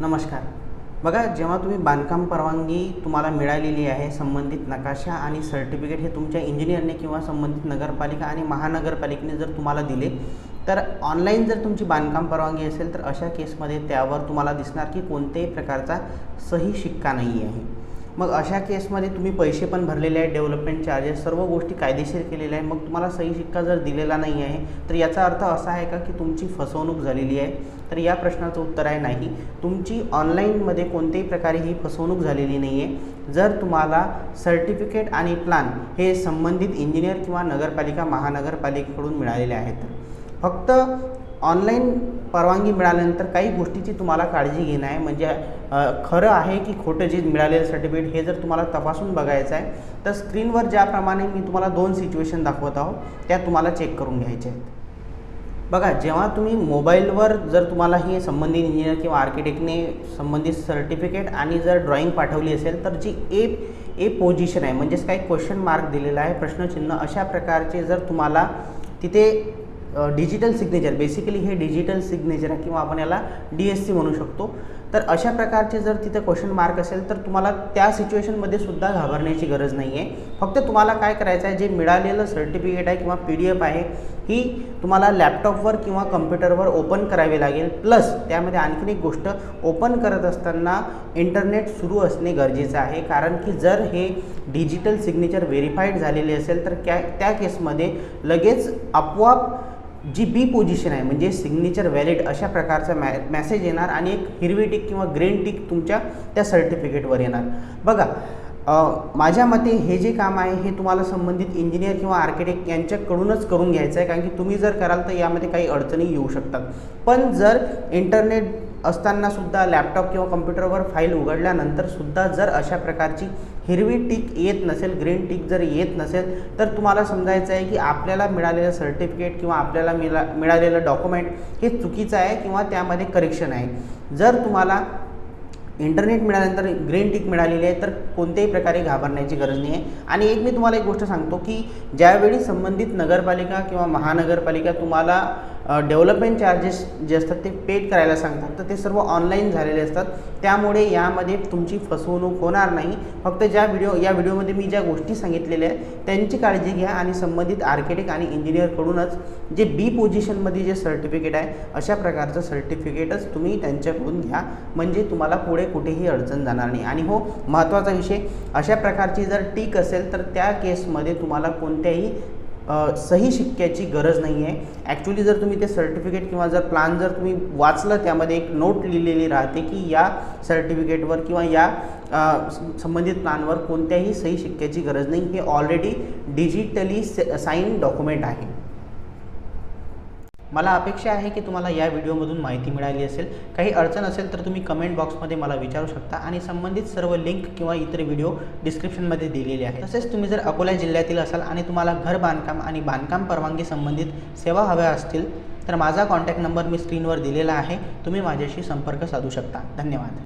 नमस्कार. बघा जेव्हा तुम्ही बांधकाम परवानगी तुम्हाला मिळालेली आहे संबंधित नकाशा आणि सर्टिफिकेट हे तुमच्या इंजिनियरने किंवा संबंधित नगरपालिका आणि महानगरपालिकेने जर तुम्हाला दिले तर ऑनलाईन जर तुमची बांधकाम परवानगी असेल तर अशा केसमध्ये त्यावर तुम्हाला दिसणार की कोणत्याही प्रकारचा सही शिक्का नाही आहे मग अशा केसमध्ये तुम्ही पैसे पण भरलेले आहेत डेव्हलपमेंट चार्जेस सर्व गोष्टी कायदेशीर केलेल्या आहे मग तुम्हाला सही शिक्का जर दिलेला नाही आहे तर याचा अर्थ असा आहे का की तुमची फसवणूक झालेली आहे? तर या प्रश्नाचं उत्तर आहे नाही. तुमची ऑनलाईनमध्ये कोणत्याही प्रकारे ही फसवणूक झालेली नाही आहे जर तुम्हाला सर्टिफिकेट आणि प्लान हे संबंधित इंजिनियर किंवा नगरपालिका महानगरपालिकेकडून मिळालेले आहेत. फक्त ऑनलाईन परवानगी मिळाल्यानंतर काही गोष्टीची तुम्हाला काळजी घेणं आहे. म्हणजे खरं आहे की खोटं जे मिळालेलं सर्टिफिकेट हे जर तुम्हाला तपासून बघायचं आहे तर स्क्रीनवर ज्याप्रमाणे मी तुम्हाला दोन सिच्युएशन दाखवत आहो त्या तुम्हाला चेक करून घ्यायच्या आहेत. बघा जेव्हा तुम्ही मोबाईलवर जर तुम्हाला हे संबंधित इंजिनियर किंवा आर्किटेक्टने संबंधित सर्टिफिकेट आणि जर ड्रॉइंग पाठवली असेल तर जी ए ए पोझिशन आहे म्हणजेच काही क्वेश्चन मार्क दिलेला आहे प्रश्नचिन्ह अशा प्रकारचे जर तुम्हाला तिथे डिजिटल सिग्नेचर बेसिकली हे डिजिटल सिग्नेचर आहे किंवा आपण याला डी एस सी म्हणू शकतो. तर अशा प्रकारचे जर तिथे क्वेश्चन मार्क असेल तर तुम्हाला त्या सिच्युएशनमध्ये सुद्धा घाबरण्याची गरज नाही आहे फक्त तुम्हाला काय करायचं आहे जे मिळालेलं सर्टिफिकेट आहे किंवा पी डी एफ आहे ही तुम्हाला लॅपटॉपवर किंवा कम्प्युटरवर ओपन करावी लागेल. प्लस त्यामध्ये आणखीन एक गोष्ट ओपन करत असताना इंटरनेट सुरू असणे गरजेचं आहे. कारण की जर हे डिजिटल सिग्नेचर व्हेरीफाईड झालेले असेल तर त्या त्या केसमध्ये लगेच आपोआप जी बी पोझिशन आहे म्हणजे सिग्नेचर व्हॅलिड अशा प्रकारचा मॅ मॅसेज येणार आणि एक हिरवी टिक किंवा ग्रीन टिक तुमच्या त्या सर्टिफिकेटवर येणार. बघा माझ्या मते हे जे काम आहे हे तुम्हाला संबंधित इंजिनियर किंवा आर्किटेक्ट यांच्याकडूनच करून घ्यायचं आहे कारण की तुम्ही जर कराल तर यामध्ये काही अडचणी येऊ शकतात. पण जर इंटरनेट असतानासुद्धा लॅपटॉप किंवा कम्प्युटरवर फाईल उघडल्यानंतरसुद्धा जर अशा प्रकारची हिरवी टिक येत नसेल ग्रीन टिक जर येत नसेल तर तुम्हाला समजायचं आहे की आपल्याला मिळालेलं सर्टिफिकेट किंवा आपल्याला मिळा मिळालेलं डॉक्युमेंट हे चुकीचं आहे किंवा त्यामध्ये करेक्शन आहे. जर तुम्हाला इंटरनेट मिळाल्यानंतर ग्रीन टिक मिळालेली आहे तर कोणत्याही प्रकारे घाबरण्याची गरज नाही आहे. आणि एक मी तुम्हाला एक गोष्ट सांगतो की ज्यावेळी संबंधित नगरपालिका किंवा महानगरपालिका तुम्हाला डेव्हलपमेंट चार्जेस जे असतात ते पेड करायला सांगतात. तर ते सर्व ऑनलाईन झालेले असतात. त्यामुळे यामध्ये तुमची फसवणूक होणार नाही. फक्त ज्या व्हिडिओ या व्हिडिओमध्ये मी ज्या गोष्टी सांगितलेल्या आहेत त्यांची काळजी घ्या आणि संबंधित आर्किटेक्ट आणि इंजिनियरकडूनच जे बी पोझिशनमध्ये जे सर्टिफिकेट आहे अशा प्रकारचं सर्टिफिकेटच तुम्ही त्यांच्याकडून घ्या. म्हणजे तुम्हाला पुढे कुठेही अडचण जाणार नाही. आणि हो महत्त्वाचा विषय अशा प्रकारची जर टीक असेल तर त्या केसमध्ये तुम्हाला कोणत्याही सही शिक्क्याची गरज नाही आहे ॲक्च्युली जर तुम्ही ते सर्टिफिकेट किंवा जर प्लान जर तुम्ही वाचलं त्यामध्ये एक नोट लिहिलेली राहते की या सर्टिफिकेटवर किंवा या संबंधित प्लानवर कोणत्याही सही शिक्क्याची गरज नाही. हे ऑलरेडी डिजिटली साईन डॉक्युमेंट आहे. मला अपेक्षा आहे की तुम्हाला या व्हिडिओमधून माहिती मिळाली असेल. काही अडचण असेल तर तुम्ही कमेंट बॉक्समध्ये मला विचारू शकता आणि संबंधित सर्व लिंक किंवा इतर व्हिडिओ डिस्क्रिप्शनमध्ये दिलेले आहे तसेच तुम्ही जर अकोला जिल्ह्यातील असाल आणि तुम्हाला घर बांधकाम आणि बांधकाम परवानगी संबंधित सेवा हव्या असतील तर माझा कॉन्टॅक्ट नंबर मी स्क्रीनवर दिलेला आहे. तुम्ही माझ्याशी संपर्क साधू शकता. धन्यवाद.